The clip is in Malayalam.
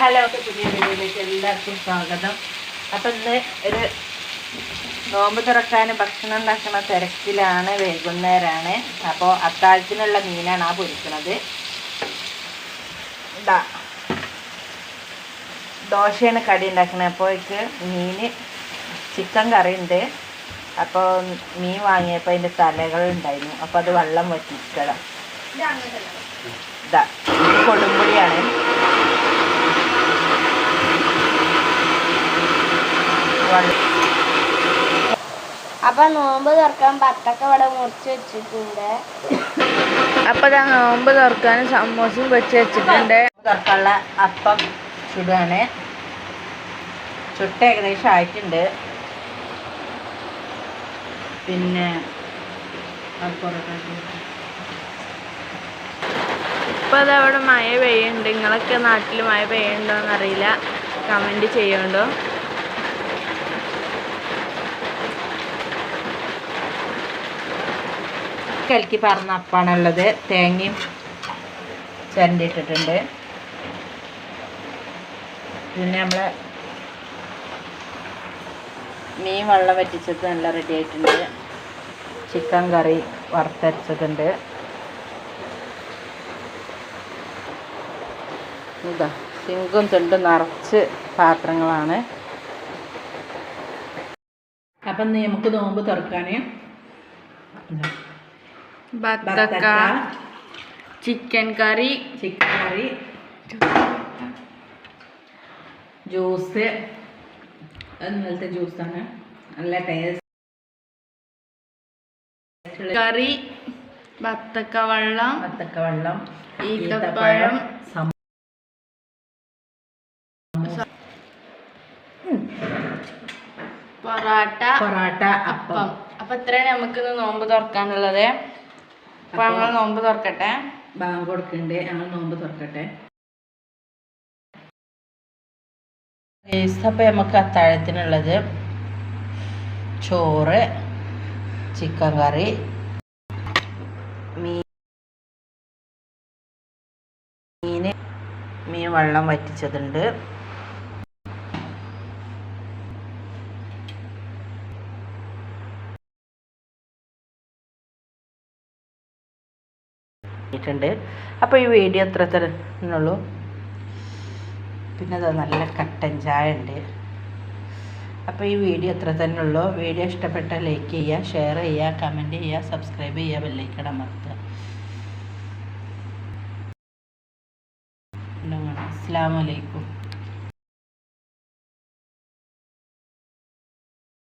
ഹലോ. പുതിയ വീഡിയോയിലേക്ക് എല്ലാവർക്കും സ്വാഗതം. അപ്പം ഇന്ന് ഒരു നോമ്പ് തുറക്കാൻ ഭക്ഷണം ഉണ്ടാക്കുന്ന തിരക്കിലാണ് വൈകുന്നേരമാണ് അപ്പോൾ അത്താഴത്തിനുള്ള മീനാണ് ആ പൊരിക്കുന്നത് ദോശയാണ് കടി ഉണ്ടാക്കുന്നത് അപ്പോഴേക്ക് മീൻ ചിക്കൻ കറി ഉണ്ട് അപ്പോൾ മീൻ വാങ്ങിയപ്പോൾ അതിന്റെ തലകൾ ഉണ്ടായിരുന്നു. അപ്പോൾ അത് വെള്ളം വറ്റിക്കണം. ഇത് കൊടുമ്പുളിയാണ്. അപ്പൊ നോമ്പ് തുറക്കാൻ പത്തൊക്കെ ഇവിടെ മുറിച്ച് വെച്ചിട്ടുണ്ട്. അപ്പൊ ദാ നോമ്പ് തുറക്കാൻ സമോസയും വെച്ച് വെച്ചിട്ടുണ്ട്. തുറക്കാനുള്ള അപ്പം ചുടുകയാണ് ചുട്ട് ഏകദേശം ആയിട്ടുണ്ട്. പിന്നെ ഇപ്പൊ അതവിടെ മഴ പെയ്യുന്നുണ്ട്. നിങ്ങളൊക്കെ നാട്ടിൽ മഴ പെയ്യുന്നുണ്ടോന്ന് അറിയില്ല. കമന്റ് ചെയ്യുന്നുണ്ടോ കലക്കി പറഞ്ഞ അപ്പാണുള്ളത്. തേങ്ങയും ചരണ്ടിട്ടിട്ടുണ്ട് പിന്നെ നമ്മൾ മീൻ വെള്ളം വറ്റിച്ചത് നല്ല റെഡി ആയിട്ടുണ്ട്. ചിക്കൻ കറി വറുത്തരച്ചതുണ്ട്. ഇതാ സിങ്കും തുണ്ടും നിറച്ച് പാത്രങ്ങളാണ്. അപ്പം നമുക്ക് നോമ്പ് തുറക്കാൻ ബത്തക്ക chicken curry chicken curry juice ഇന്നലത്തെ ജ്യൂസാണ് നല്ല ടേസ്റ്റ് കറി ബത്തക്ക വെള്ളം. വത്തക്ക വെള്ളം. ഈത്തപ്പഴം. പൊറാട്ട. പൊറാട്ട അപ്പം. അപ്പം അപ്പൊ ഇത്രയാണ് നമുക്കിന്ന് നോമ്പ് തുറക്കാനുള്ളത്. അപ്പൊ ഞങ്ങൾ നോമ്പ് തുറക്കട്ടെ? ബാങ്ക് കൊടുക്കുന്നുണ്ട് ഞങ്ങൾ നോമ്പ് തുറക്കട്ടെ. അപ്പൊ നമുക്ക് അത്താഴത്തിനുള്ളത് ചോറ് ചിക്കൻ കറി മീൻ മീൻ മീൻ വെള്ളം വറ്റിച്ചതുണ്ട്. ിട്ടുണ്ട് അപ്പോൾ ഈ വീഡിയോ അത്ര തരുന്നുള്ളൂ പിന്നെ അത് നല്ല കട്ടൻ ചായ ഉണ്ട്. അപ്പോൾ ഈ വീഡിയോ അത്ര തന്നെ ഉള്ളൂ. വീഡിയോ ഇഷ്ടപ്പെട്ട ലൈക്ക് ചെയ്യുക ഷെയർ ചെയ്യുക കമന്റ് ചെയ്യുക സബ്സ്ക്രൈബ് ചെയ്യുക ബെല്ലൈക്കൺ മറക്കുക. അസ്സാം വലൈക്കും